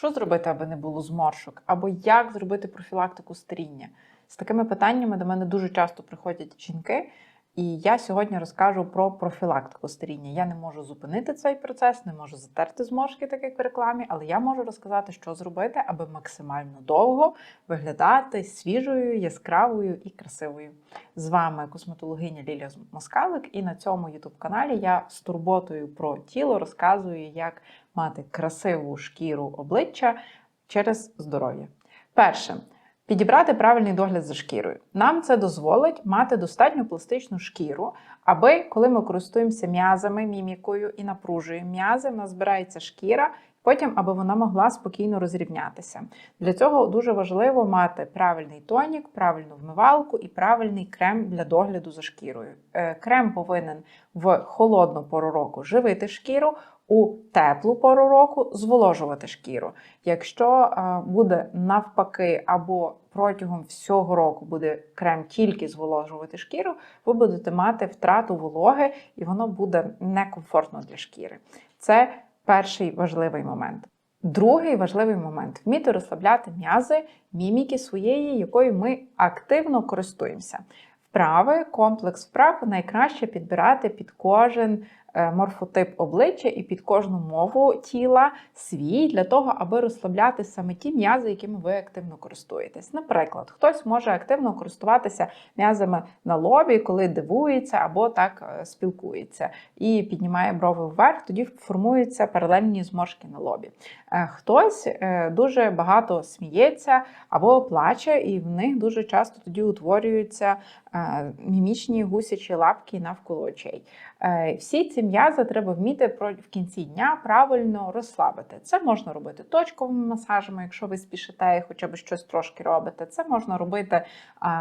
Що зробити, аби не було зморшок? Або як зробити профілактику старіння? З такими питаннями до мене дуже часто приходять жінки, і я сьогодні розкажу про профілактику старіння. Я не можу зупинити цей процес, не можу затерти зморшки, так як в рекламі, але я можу розказати, що зробити, аби максимально довго виглядати свіжою, яскравою і красивою. З вами косметологиня Лілія Москалик, і на цьому youtube каналі я з турботою про тіло розказую, як мати красиву шкіру обличчя через здоров'я. Перше. Підібрати правильний догляд за шкірою. Нам це дозволить мати достатньо пластичну шкіру, аби коли ми користуємося м'язами, мімікою і напружуємо м'язи, в нас збирається шкіра, потім аби вона могла спокійно розрівнятися. Для цього дуже важливо мати правильний тонік, правильну вмивалку і правильний крем для догляду за шкірою. Е, Крем повинен в холодну пору року живити шкіру. У теплу пору року зволожувати шкіру. Якщо е, буде навпаки, або протягом всього року буде крем тільки зволожувати шкіру, ви будете мати втрату вологи, і воно буде некомфортно для шкіри. Це перший важливий момент. Другий важливий момент вміти розслабляти м'язи, міміки своєї, якою ми активно користуємося. Вправи, комплекс вправ найкраще підбирати під кожен е, морфотип обличчя і під кожну мову тіла свій для того, аби розслабляти саме ті м'язи, якими ви активно користуєтесь. Наприклад, хтось може активно користуватися м'язами на лобі, коли дивується або так е, спілкується, і піднімає брови вверх, тоді формуються паралельні зморшки на лобі. Е, Хтось е, дуже багато сміється або плаче, і в них дуже часто тоді утворюються е, мімічні гусячі лапки навколо очей. Е, Всі ці м'язи треба вміти в кінці дня правильно розслабити. Це можна робити точковими масажами, якщо ви спішите і хоча б щось трошки робите. Це можна робити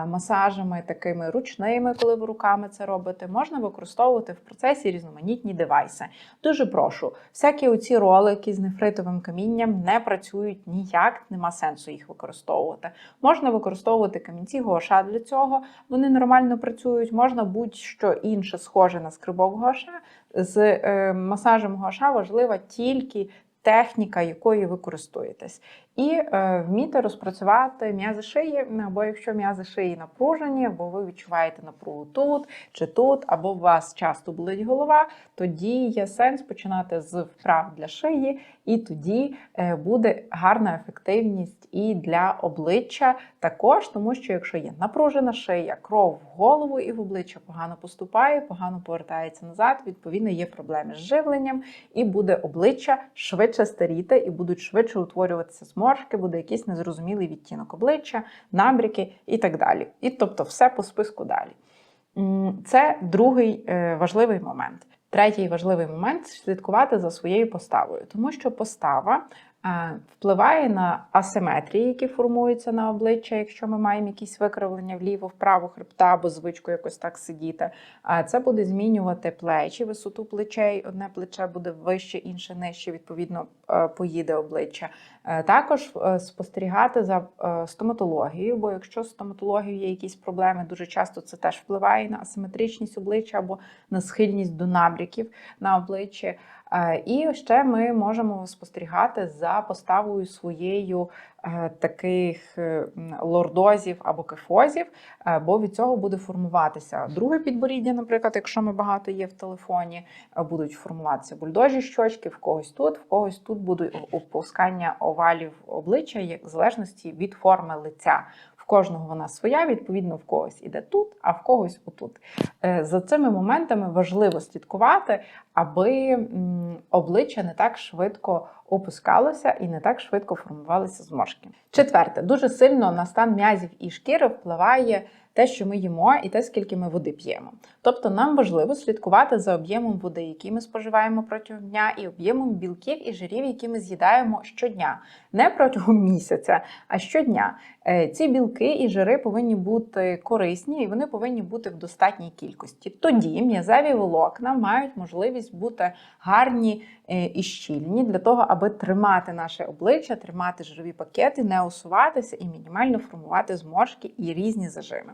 масажами такими ручними, коли ви руками це робите. Можна використовувати в процесі різноманітні девайси. Дуже прошу, всякі оці ролики з нефритовим камінням не працюють ніяк, нема сенсу їх використовувати. Можна використовувати камінці гуаша для цього, вони нормально працюють. Можна будь-що інше схоже на скрибок гуаша. З е, масажем Гоша важлива тільки техніка, якою ви користуєтесь. І е, вміти розпрацювати м'язи шиї, або якщо м'язи шиї напружені, або ви відчуваєте напругу тут чи тут, або у вас часто болить голова, тоді є сенс починати з вправ для шиї, і тоді е, буде гарна ефективність і для обличчя також, тому що якщо є напружена шия, кров в голову і в обличчя погано поступає, погано повертається назад, відповідно є проблеми з живленням, і буде обличчя швидше старіти, і будуть швидше утворюватися зморшки, буде якийсь незрозумілий відтінок обличчя, набріки і так далі. І тобто все по списку далі. Це другий е, важливий момент. Третій важливий момент слідкувати за своєю поставою, тому що постава впливає на асиметрії, які формуються на обличчя, якщо ми маємо якісь викривлення вліво-вправо хребта або звичку якось так сидіти. Це буде змінювати плечі, висоту плечей. Одне плече буде вище, інше нижче, відповідно, е, поїде обличчя. Е, Також е, спостерігати за стоматологією, бо якщо з стоматологією є якісь проблеми, дуже часто це теж впливає на асиметричність обличчя або на схильність до набряків на обличчі. Е, І ще ми можемо спостерігати за поставою своєю е, таких е, лордозів або кефозів, бо від цього буде формуватися друге підборіддя, наприклад, якщо ми багато є в телефоні, будуть формуватися бульдожі щочки, в когось тут, в когось тут будуть опускання овалів обличчя, як в залежності від форми лиця. Кожного вона своя, відповідно, в когось іде тут, а в когось отут. Е, За цими моментами важливо слідкувати, аби обличчя не так швидко опускалося і не так швидко формувалися зморшки. Четверте, дуже сильно на стан м'язів і шкіри впливає те, що ми їмо, і те, скільки ми води п'ємо. Тобто нам важливо слідкувати за об'ємом води, який ми споживаємо протягом дня, і об'ємом білків і жирів, які ми з'їдаємо щодня, не протягом місяця, а щодня. Е, Ці білки і жири повинні бути корисні і вони повинні бути в достатній кількості. Тоді м'язеві волокна мають можливість бути гарні е, і щільні для того, аби тримати наше обличчя, тримати жирові пакети, не усуватися і мінімально формувати зморшки і різні зажими.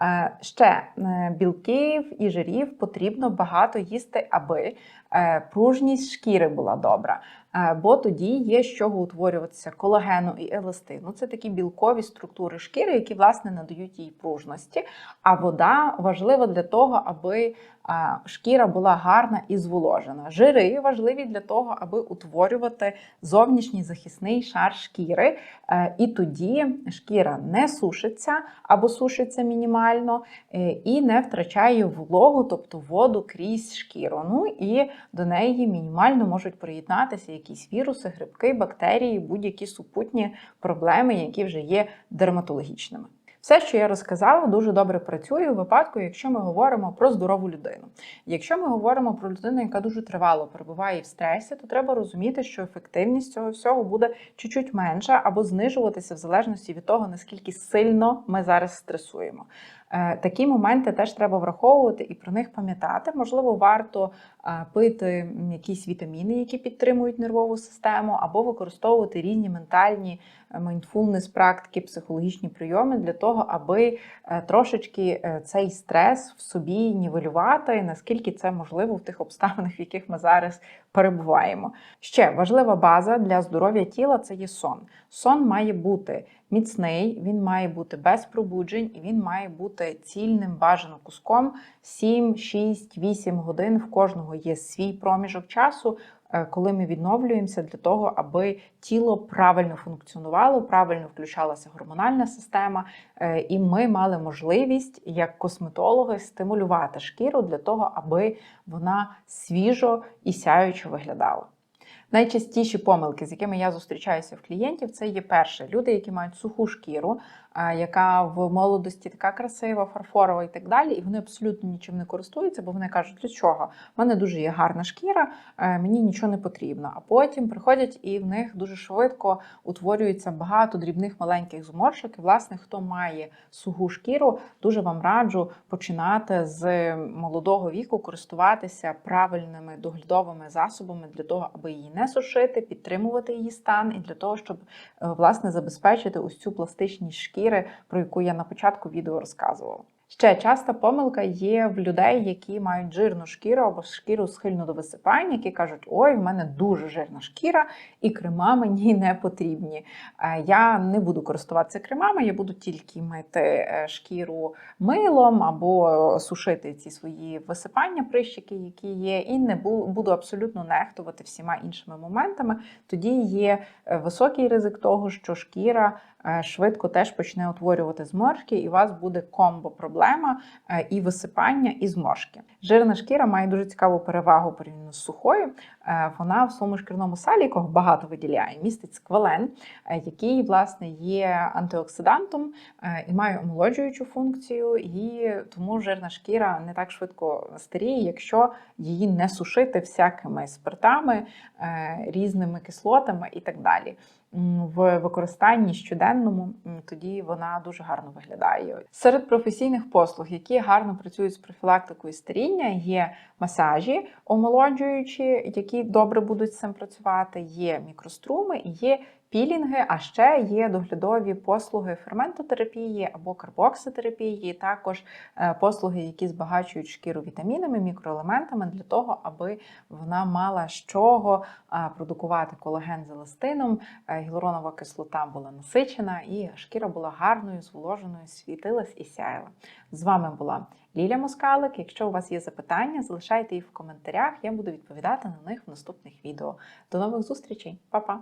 Е, Ще е, білків і жирів потрібно багато їсти, аби е, пружність шкіри була добра. Бо тоді є з чого утворюватися колагену і еластину. Це такі білкові структури шкіри, які власне надають їй пружності. А вода важлива для того, аби шкіра була гарна і зволожена. Жири важливі для того, аби утворювати зовнішній захисний шар шкіри. І тоді шкіра не сушиться або сушиться мінімально е, і не втрачає вологу, тобто воду крізь шкіру. Ну і до неї мінімально можуть приєднатися якісь віруси, грибки, бактерії, будь-які супутні проблеми, які вже є дерматологічними. Все, що я розказала, дуже добре працює у випадку, якщо ми говоримо про здорову людину. Якщо ми говоримо про людину, яка дуже тривало перебуває в стресі, то треба розуміти, що ефективність цього всього буде чуть-чуть менша або знижуватися в залежності від того, наскільки сильно ми зараз стресуємо. Е, Такі моменти теж треба враховувати і про них пам'ятати. Можливо, варто е, пити якісь вітаміни, які підтримують нервову систему, або використовувати різні ментальні mindfulness практики, психологічні прийоми для того, аби е, трошечки цей стрес в собі нівелювати, наскільки це можливо в тих обставинах, в яких ми зараз перебуваємо. Ще важлива база для здоров'я тіла це є сон. Сон має бути міцний, він має бути без пробуджень і він має бути цільним бажаним куском 7, 6, 8 годин. В кожного є свій проміжок часу, е, коли ми відновлюємося для того, аби тіло правильно функціонувало, правильно включалася гормональна система, е, і ми мали можливість як косметологи стимулювати шкіру для того, аби вона свіжо і сяючо виглядала. Найчастіші помилки, з якими я зустрічаюся в клієнтів, це є перше люди, які мають суху шкіру, яка в молодості така красива, фарфорова і так далі, і вони абсолютно нічим не користуються, бо вони кажуть, для чого? У мене дуже є гарна шкіра, е, мені нічого не потрібно. А потім приходять і в них дуже швидко утворюється багато дрібних маленьких зморшок. І, власне, хто має суху шкіру, дуже вам раджу починати з молодого віку користуватися правильними доглядовими засобами для того, аби її не сушити, підтримувати її стан, і для того, щоб е, власне забезпечити ось цю пластичність шкіри, про яку я на початку відео розказувала. Ще часта помилка є в людей, які мають жирну шкіру або шкіру схильну до висипань, які кажуть, ой, в мене дуже жирна шкіра, і крема мені не потрібні. Е, Я не буду користуватися кремами, я буду тільки мити е, шкіру милом або сушити ці свої висипання, прищики, які є, і не буду абсолютно нехтувати всіма іншими моментами. Тоді є е, високий ризик того, що шкіра швидко теж почне утворювати зморшки, і у вас буде комбо-проблема е, і висипання, і зморшки. Жирна шкіра має дуже цікаву перевагу порівняно з сухою. Е, Вона в своєму шкірному салі, якого багато виділяє, містить сквален, е, який власне є антиоксидантом і має омолоджуючу функцію, і тому жирна шкіра не так швидко старіє, якщо її не сушити всякими спиртами, різними кислотами і так далі. В використанні щоденному тоді вона дуже гарно виглядає. Серед професійних послуг, які гарно працюють з профілактикою старіння, є масажі омолоджуючі, які добре будуть з цим працювати, є мікроструми і є пілінги, а ще є доглядові послуги ферментотерапії або карбокситерапії, також е, послуги, які збагачують шкіру вітамінами, мікроелементами для того, аби вона мала з чого продукувати колаген з еластином, е, гіалуронова кислота була насичена, і шкіра була гарною, зволоженою, світилась і сяяла. З вами була Ліля Москалик. Якщо у вас є запитання, залишайте їх в коментарях. Я буду відповідати на них в наступних відео. До нових зустрічей, Па-па!